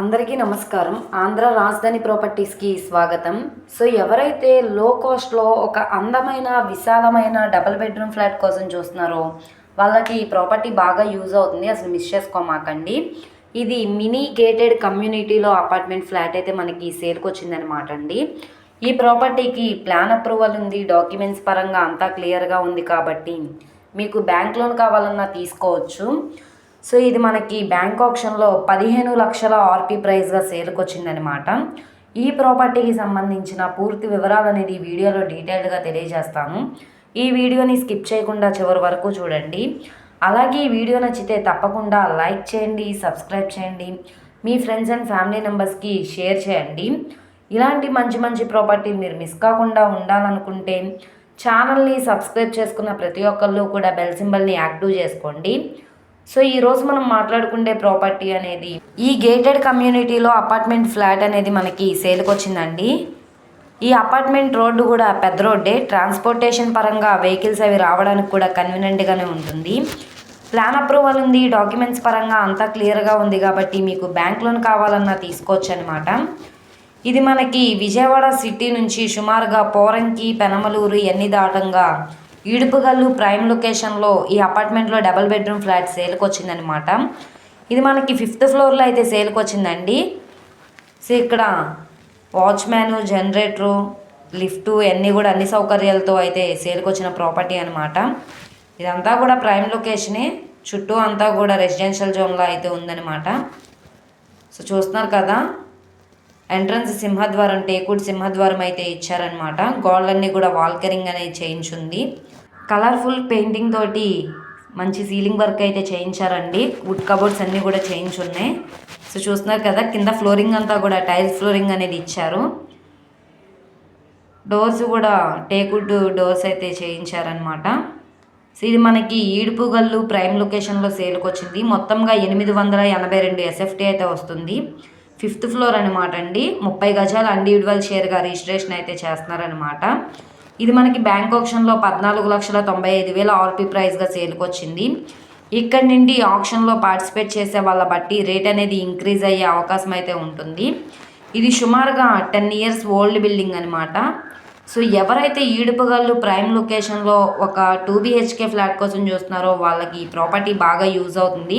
అందరికీ నమస్కారం. ఆంధ్ర రాజధాని ప్రాపర్టీస్కి స్వాగతం. సో ఎవరైతే లో కాస్ట్లో ఒక అందమైన విశాలమైన డబుల్ బెడ్రూమ్ ఫ్లాట్ కోసం చూస్తున్నారో వాళ్ళకి ఈ ప్రాపర్టీ బాగా యూజ్ అవుతుంది. అసలు మిస్ చేసుకోమాకండి. ఇది మినీ గేటెడ్ కమ్యూనిటీలో అపార్ట్మెంట్ ఫ్లాట్ అయితే మనకి సేల్కి వచ్చిందనమాట అండి. ఈ ప్రాపర్టీకి ప్లాన్ అప్రూవల్ ఉంది. డాక్యుమెంట్స్ పరంగా అంతా క్లియర్గా ఉంది కాబట్టి మీకు బ్యాంక్ లోన్ కావాలన్నా తీసుకోవచ్చు. సో ఇది మనకి బ్యాంక్ ఆప్షన్లో పదిహేను లక్షల ఆర్పీ ప్రైస్గా సేల్కి వచ్చిందనమాట ఈ ప్రాపర్టీకి సంబంధించిన పూర్తి వివరాలు అనేది వీడియోలో డీటెయిల్డ్గా తెలియజేస్తాను. ఈ వీడియోని స్కిప్ చేయకుండా చివరి వరకు చూడండి. అలాగే ఈ వీడియో నచ్చితే తప్పకుండా లైక్ చేయండి సబ్స్క్రైబ్ చేయండి మీ ఫ్రెండ్స్ అండ్ ఫ్యామిలీ మెంబర్స్కి షేర్ చేయండి. ఇలాంటి మంచి మంచి ప్రాపర్టీ మీరు మిస్ కాకుండా ఉండాలనుకుంటే ఛానల్ని సబ్స్క్రైబ్ చేసుకున్న ప్రతి ఒక్కళ్ళు కూడా బెల్ సింబల్ని యాక్టివ్ చేసుకోండి. సో ఈరోజు మనం మాట్లాడుకునే ప్రాపర్టీ అనేది ఈ గేటెడ్ కమ్యూనిటీలో అపార్ట్మెంట్ ఫ్లాట్ అనేది మనకి సేల్కి వచ్చిందండి. ఈ అపార్ట్మెంట్ రోడ్డు కూడా పెద్ద రోడ్డే. ట్రాన్స్పోర్టేషన్ పరంగా వెహికల్స్ అవి రావడానికి కూడా కన్వీనియంట్గానే ఉంటుంది. ప్లాన్ అప్రూవల్ ఉంది డాక్యుమెంట్స్ పరంగా అంతా క్లియర్గా ఉంది కాబట్టి మీకు బ్యాంక్ లోన్ కావాలన్నా తీసుకోవచ్చు అనమాట ఇది మనకి విజయవాడ సిటీ నుంచి సుమారుగా పోరంకి పెనమలూరు ఎన్ని దాటంగా ఈడుపుగల్లు ప్రైమ్ లొకేషన్లో ఈ అపార్ట్మెంట్లో డబల్ బెడ్రూమ్ ఫ్లాట్ సేల్కి వచ్చిందనమాట ఇది మనకి ఫిఫ్త్ ఫ్లోర్లో అయితే సేల్కి వచ్చిందండి సో ఇక్కడ వాచ్మ్యాను జనరేటరు లిఫ్టు అన్నీ కూడా అన్ని సౌకర్యాలతో అయితే సేల్కి వచ్చిన ప్రాపర్టీ అనమాట ఇదంతా కూడా ప్రైమ్ లొకేషనే. చుట్టూ అంతా కూడా రెసిడెన్షియల్ జోన్లో అయితే ఉందన్నమాట. సో చూస్తున్నారు కదా ఎంట్రన్స్ సింహద్వారం టేకుడ్ సింహద్వారం అయితే ఇచ్చారనమాట గోడలన్నీ కూడా వాల్కరింగ్ అనేది చేయించుంది. కలర్ఫుల్ పెయింటింగ్ తోటి మంచి సీలింగ్ వర్క్ అయితే చేయించారండి. వుడ్ కబోర్డ్స్ అన్నీ కూడా చేయించున్నాయి. సో చూస్తున్నారు కదా కింద ఫ్లోరింగ్ అంతా కూడా టైల్స్ ఫ్లోరింగ్ అనేది ఇచ్చారు. డోర్స్ కూడా టేకుడ్ డోర్స్ అయితే చేయించారనమాట సో ఇది మనకి ఈడుపుగల్లు ప్రైమ్ లొకేషన్లో సేల్కి వచ్చింది మొత్తంగా ఎనిమిది వందల ఎనభై రెండు ఎస్ఎఫ్టీ అయితే వస్తుంది. ఫిఫ్త్ ఫ్లోర్ అనమాట అండి. ముప్పై గజాలు ఇండివిజువల్ షేర్గా రిజిస్ట్రేషన్ అయితే చేస్తున్నారనమాట ఇది మనకి బ్యాంక్ ఆప్షన్లో పద్నాలుగు లక్షల తొంభై ఐదు వేల ఆర్పీ ప్రైస్గా సేల్కి వచ్చింది. ఇక్కడ నుండి ఆప్షన్లో పార్టిసిపేట్ చేసే వాళ్ళ బట్టి రేట్ అనేది ఇంక్రీజ్ అయ్యే అవకాశం అయితే ఉంటుంది. ఇది సుమారుగా టెన్ ఇయర్స్ ఓల్డ్ బిల్డింగ్ అనమాట సో ఎవరైతే ఈడుపుగల్లు ప్రైమ్ లొకేషన్లో ఒక టూ బిహెచ్కే ఫ్లాట్ కోసం చూస్తున్నారో వాళ్ళకి ఈ ప్రాపర్టీ బాగా యూజ్ అవుతుంది.